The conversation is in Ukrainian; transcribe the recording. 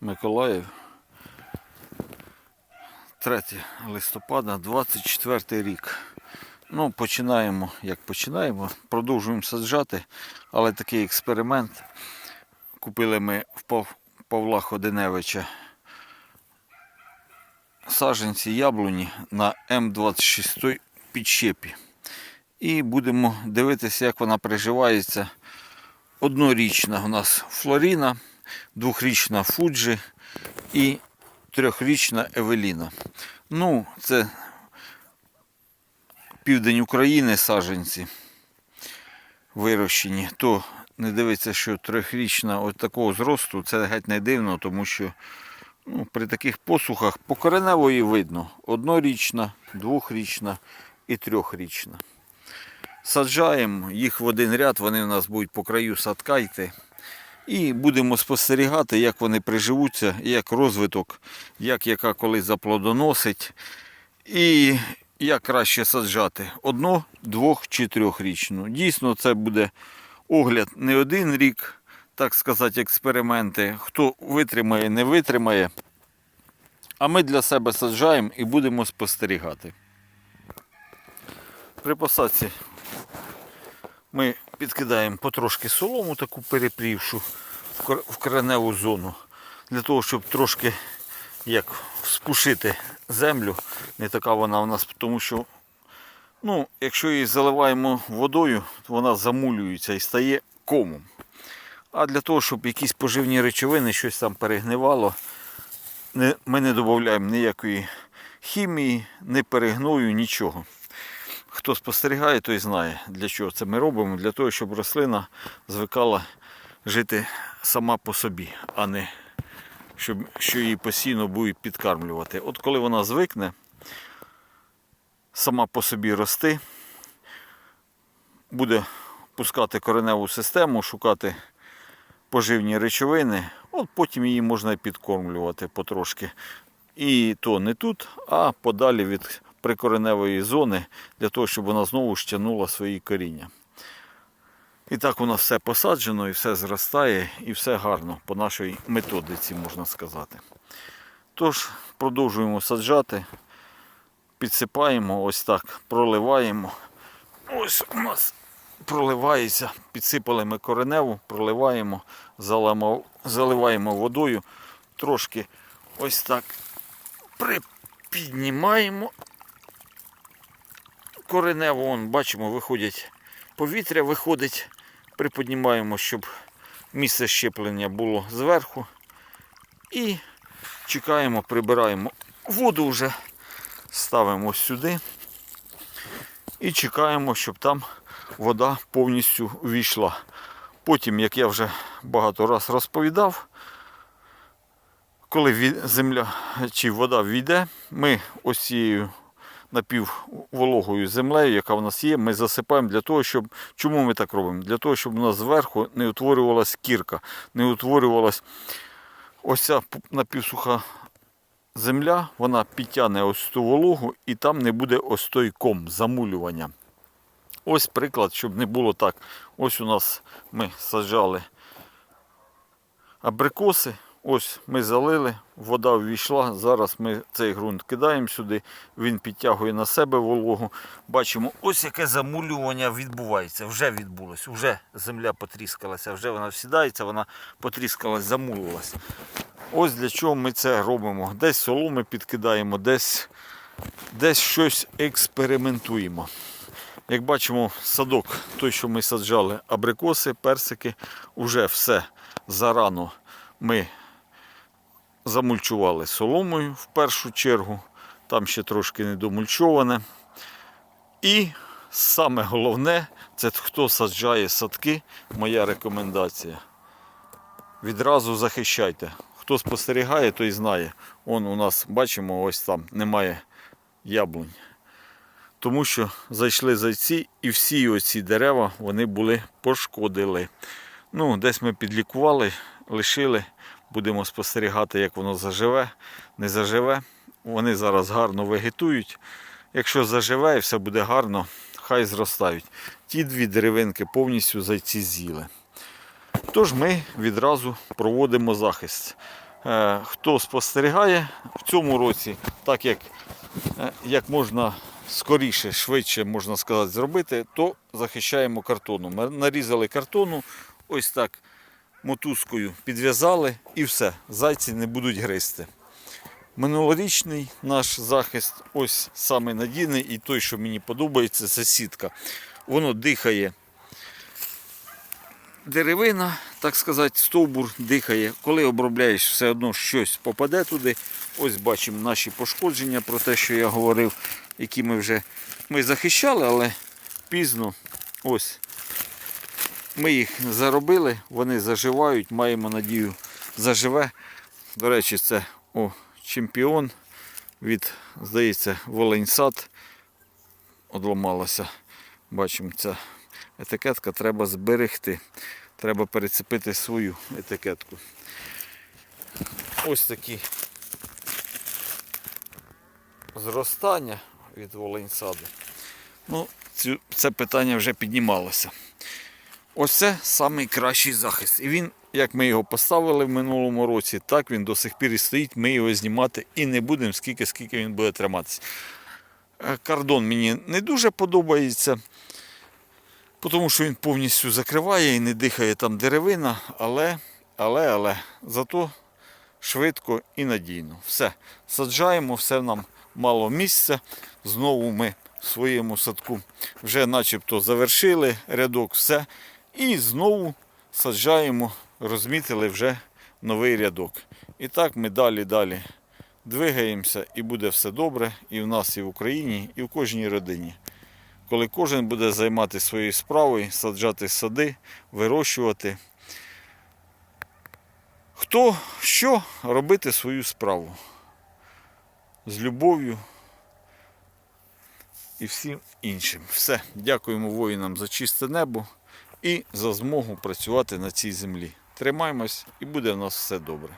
Миколаїв. 3 листопада, 24 рік. Ну, починаємо, як починаємо, продовжуємо саджати, але такий експеримент. Купили ми в Павла Ходиневича саджанці яблуні на М26 підщепі. І будемо дивитися, як вона приживається. Однорічна у нас Флоріна, двохрічна Фуджі і трьохрічна Евеліна. Ну, це південь України саджанці вирощені. То не дивиться, що трьохрічна от такого зросту, це геть не дивно, тому що ну, при таких посухах по кореневої видно однорічна, двохрічна і трьохрічна. Саджаємо їх в один ряд, вони у нас будуть по краю садка йти. І будемо спостерігати, як вони приживуться, як розвиток, як яка коли заплодоносить. І як краще саджати одно, двох чи трьохрічну. Дійсно, це буде огляд не один рік, так сказати, експерименти. Хто витримає, не витримає. А ми для себе саджаємо і будемо спостерігати. При посадці ми підкидаємо потрошки солому, таку перепрівшу в кор- кореневу зону, для того, щоб трошки як спушити землю. Не така вона у нас, тому що ну, якщо її заливаємо водою, то вона замулюється і стає комом. А для того, щоб якісь поживні речовини, щось там перегнивало, ми не додаємо ніякої хімії, не перегною, нічого. Хто спостерігає, той знає, для чого це ми робимо. Для того, щоб рослина звикала жити сама по собі, а не щоб, що її постійно будуть підкармлювати. От коли вона звикне сама по собі рости, буде пускати кореневу систему, шукати поживні речовини, от потім її можна підкормлювати потрошки. І то не тут, а подалі від прикореневої зони, для того, щоб вона знову ж тягнула свої коріння. І так у нас все посаджено, і все зростає, і все гарно по нашій методиці, можна сказати. Тож, продовжуємо саджати, підсипаємо ось так, проливаємо. Ось у нас проливається, підсипали ми кореневу, проливаємо, заливаємо водою, трошки ось так припіднімаємо. Коренево, вон, бачимо, виходять повітря виходить, приподнімаємо, щоб місце щеплення було зверху. І чекаємо, прибираємо воду вже, ставимо сюди. І чекаємо, щоб там вода повністю увійшла. Потім, як я вже багато раз розповідав, коли земля чи вода війде, ми ось цією напіввологою землею, яка в нас є, ми засипаємо для того, щоб. Чому ми так робимо? Для того, щоб у нас зверху не утворювалась кірка, не утворювалась ось ця напівсуха земля, вона підтягне ось ту вологу і там не буде ось той ком замулювання. Ось приклад, щоб не було так. Ось у нас ми саджали абрикоси. Ось ми залили, вода ввійшла. Зараз ми цей ґрунт кидаємо сюди, він підтягує на себе вологу. Бачимо, ось яке замулювання відбувається. Вже відбулось, вже земля потріскалася, вже вона всідається, вона потріскалась, замулилась. Ось для чого ми це робимо. Десь соломи підкидаємо, десь, десь щось експериментуємо. Як бачимо, садок, той, що ми саджали, абрикоси, персики, вже все зарано ми замульчували соломою в першу чергу. Там ще трошки недомульчоване. І саме головне, це хто саджає садки, моя рекомендація. Відразу захищайте. Хто спостерігає, той знає. Он у нас, бачимо, ось там немає яблунь. Тому що зайшли зайці і всі оці дерева вони були пошкодили. Ну, десь ми підлікували, лишили. Будемо спостерігати, як воно заживе, не заживе. Вони зараз гарно вегетують. Якщо заживе і все буде гарно, хай зростають. Ті дві деревинки повністю зайці з'їли. Тож ми відразу проводимо захист. Е, Хто спостерігає в цьому році, так як, е, як можна скоріше, швидше можна сказати, зробити, то захищаємо картоном. Ми нарізали картону, ось так мотузкою підв'язали і все. Зайці не будуть гризти. Минулорічний наш захист, ось самий надійний і той, що мені подобається, це сітка. Воно дихає деревина, так сказати, стовбур дихає. Коли обробляєш, все одно щось попаде туди. Ось бачимо наші пошкодження про те, що я говорив, які ми вже ми захищали, але пізно ось ми їх заробили, вони заживають, маємо надію, заживе. До речі, це о, чемпіон від, здається, Волиньсад одламалася. Бачимо, ця етикетка треба зберегти. Треба перецепити свою етикетку. Ось такі зростання від Волиньсаду. Ну, це питання вже піднімалося. Ось це найкращий захист. І він, як ми його поставили в минулому році, так він до сих пір і стоїть. Ми його знімати і не будемо, скільки, скільки він буде триматися. Е, Кордон мені не дуже подобається, тому що він повністю закриває і не дихає там деревина, але, але, але зато швидко і надійно. Все, саджаємо, все нам мало місця. Знову ми в своєму садку вже начебто завершили рядок, все. І знову саджаємо, розмітили вже новий рядок. І так ми далі далі двигаємося і буде все добре і в нас, і в Україні, і в кожній родині. Коли кожен буде займатися своєю справою, саджати сади, вирощувати. Хто що робити свою справу з любов'ю і всім іншим. Все. Дякуємо воїнам за чисте небо і за змогу працювати на цій землі. Тримаємось і буде в нас все добре.